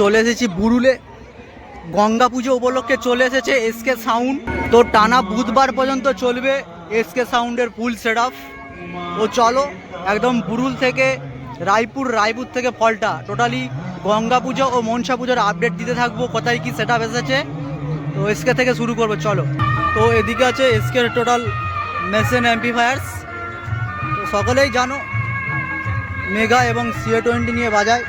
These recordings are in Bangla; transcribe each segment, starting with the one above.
চলে এসেছি বুরুলে। গঙ্গা পুজো উপলক্ষে চলে এসেছে এসকে সাউন্ড তো টানা বুধবার পর্যন্ত চলবে এসকে সাউন্ডের ফুল সেট আপ ও চলো, একদম বুরুল থেকে রায়পুর রায়পুর থেকে ফলটা। টোটালি গঙ্গা পুজো ও মনসা পুজোর আপডেট দিতে থাকব, কোথায় কি সেট এসেছে। তো এসকে থেকে শুরু করব, চলো। তো এদিকে আছে এসকের টোটাল মেশিন অ্যাম্পিফায়ার্স তো সকলেই জানো মেগা এবং সিএ টোয়েন্টি নিয়ে বাজায়।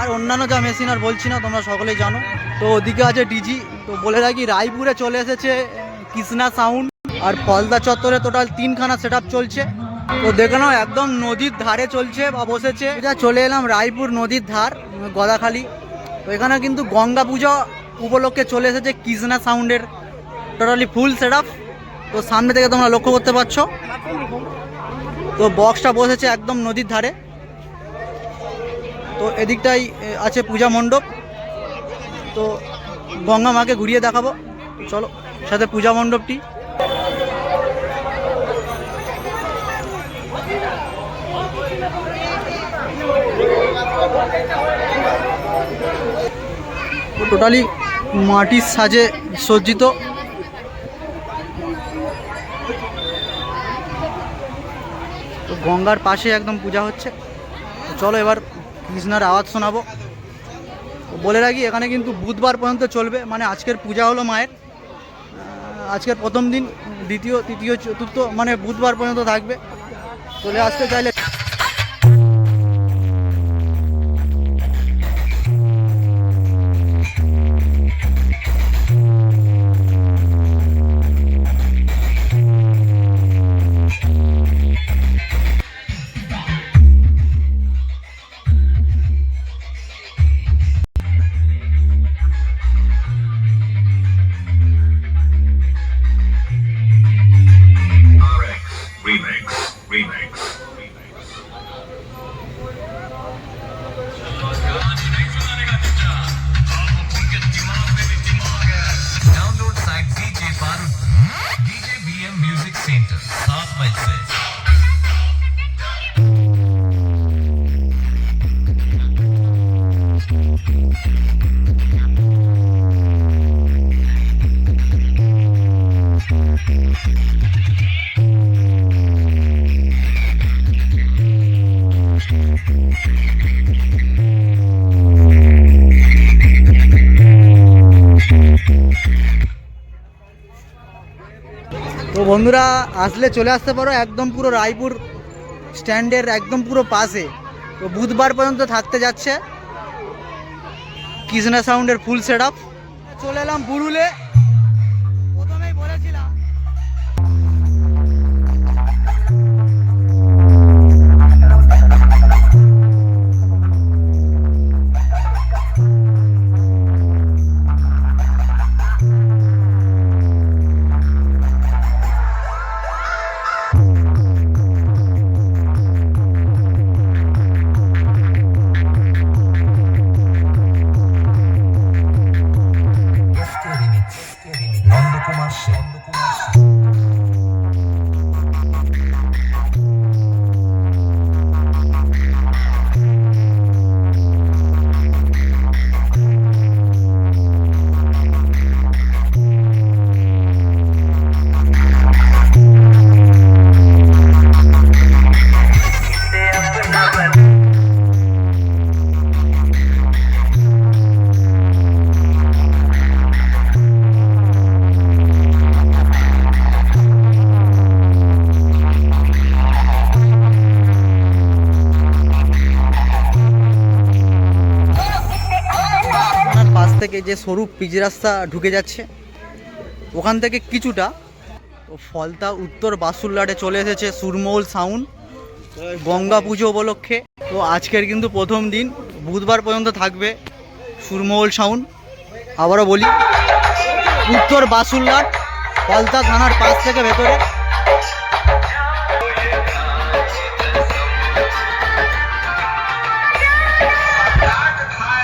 আর অন্যান্য যা মেশিন আর বলছি না, তোমরা সকলেই জানো। তো ওদিকে আছে ডিজি তো বলে রাখি, রায়পুরে চলে এসেছে কৃষ্ণা সাউন্ড আর পলদা চত্বরে টোটাল তিনখানা সেট চলছে। তো দেখে নাও, একদম নদীর ধারে চলছে বা বসেছে। এটা চলে এলাম রায়পুর নদীর ধার, গদাখালি। তো এখানে কিন্তু গঙ্গা পূজা উপলক্ষে চলে এসেছে কৃষ্ণা সাউন্ডের টোটালি ফুল সেট তো সামনে থেকে তোমরা লক্ষ্য করতে পারছ। তো বক্সটা বসেছে একদম নদীর ধারে। তো এদিকটাই আছে পূজা মণ্ডপ। তো গঙ্গা মাকে ঘুরিয়ে দেখাবো। চলো, সাথে পূজা মণ্ডপটি। টোটালি মাটির সাজে সজ্জিত। গঙ্গার পাশে একদম পূজা হচ্ছে। চলো এবার কৃষ্ণার আওয়াজ শোনাবো। বলে রাখি, এখানে কিন্তু বুধবার পর্যন্ত চলবে। মানে আজকের পূজা হলো মায়ের। আজকের প্রথম দিন, দ্বিতীয়, তৃতীয়, চতুর্থ মানে বুধবার পর্যন্ত থাকবে। চলে আসতে চাইলে তো বন্ধুরা, আসলে চলে আসতে পারো একদম পুরো রায়পুর স্ট্যান্ডের একদম পুরো পাশে। তো বুধবার পর্যন্ত থাকতে যাচ্ছে। কৃষ্ণা সাউন্ডের ফুল সেট আপ চলে এলাম বুরুলে। থেকে যে সরু পিচ রাস্তা ঢুকে যাচ্ছে, ওখান থেকে কিছুটা ফলতা উত্তর বাসুরলাটে চলে এসেছে সুরমৌল সাউন্ড। গঙ্গা পুজো উপলক্ষে। তো আজকের কিন্তু প্রথম দিন, বুধবার পর্যন্ত থাকবে সুরমহল সাউন্ড আবারও বলি, উত্তর বাসুরলাট ফলতা থানার পাশ থেকে ভেতরে।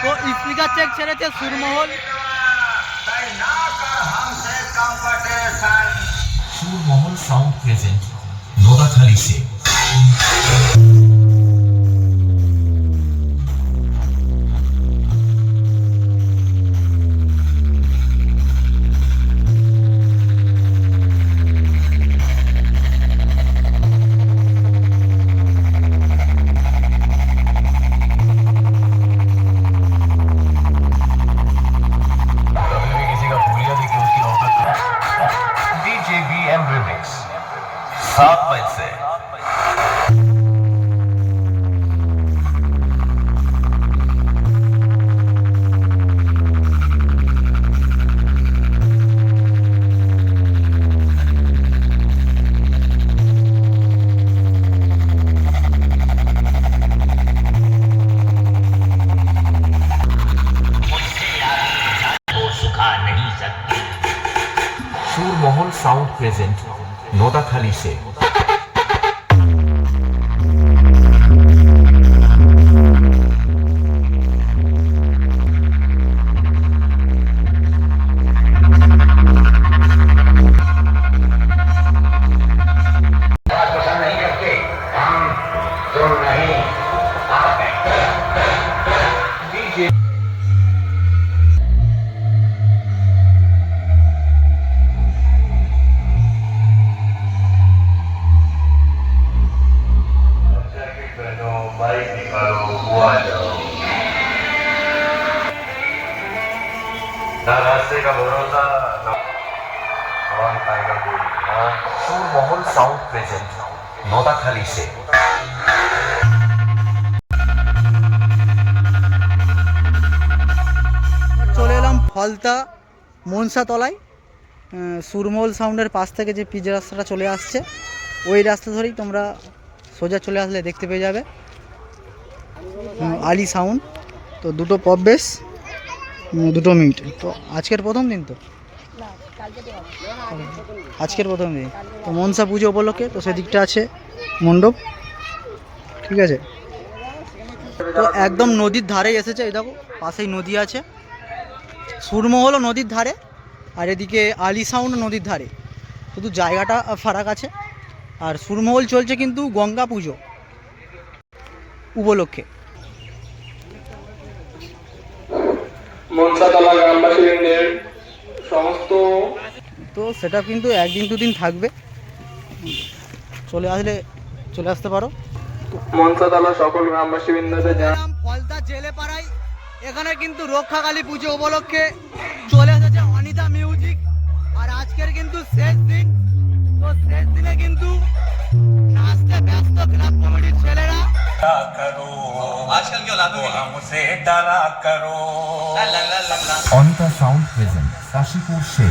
তো স্পিকার চেক ছেড়েছে সুরমহল। সুরমহল সাউন্ড প্রেজেন্ট নোদাখালী সে। নোদাখালী সে ना সুরমহল সাউন্ড প্রেজেন্ট নোদাখালী সে। চলে এলাম ফলতা মনসা তলায় আহ, সুরমল সাউন্ডের পাশ থেকে যে পিচ রাস্তাটা চলে আসছে ওই রাস্তা ধরেই তোমরা সোজা চলে আসলে দেখতে পেয়ে যাবে আলি সাউন্ড তো দুটো পপ দুটো মিনিট। তো আজকের প্রথম দিন তো। আজকের প্রথম দিন। তো মনসা পুজো উপলক্ষে তো সেদিকটা আছে মণ্ডপ। ঠিক আছে? তো একদম নদীর ধারেই এসেছে, এই দেখো, পাশেই নদী আছে। সুরমো হলো নদীর ধারে, আর এদিকে আলি সাউন্ড নদীর ধারে। শুধু জায়গাটা ফারাক আছে। আর সুরমহল চলছে কিন্তু গঙ্গা পুজো উপলক্ষে। মনসাতলা গ্রামবাসীদের সমস্ত তো সেটা কিন্তু একদিন দুদিন থাকবে। চলে আসলে চলে আসতে পারো। মনসাতলা সকল গ্রামবাসীবৃন্দদের জানা ফলতা জেলে পাড়ায় এখানে কিন্তু রক্ষাকালী পুজো উপলক্ষে চলে এসেছে অনিতা মিউজিক। আর আজকের কিন্তু শেষ দিন। তো শেষ দিনে কিন্তু নাচতে ব্যস্ত ক্লাব কমিটির ছেলেরা। অনিতা সাউন্ড প্রেজেন্ট কাশীপুর সে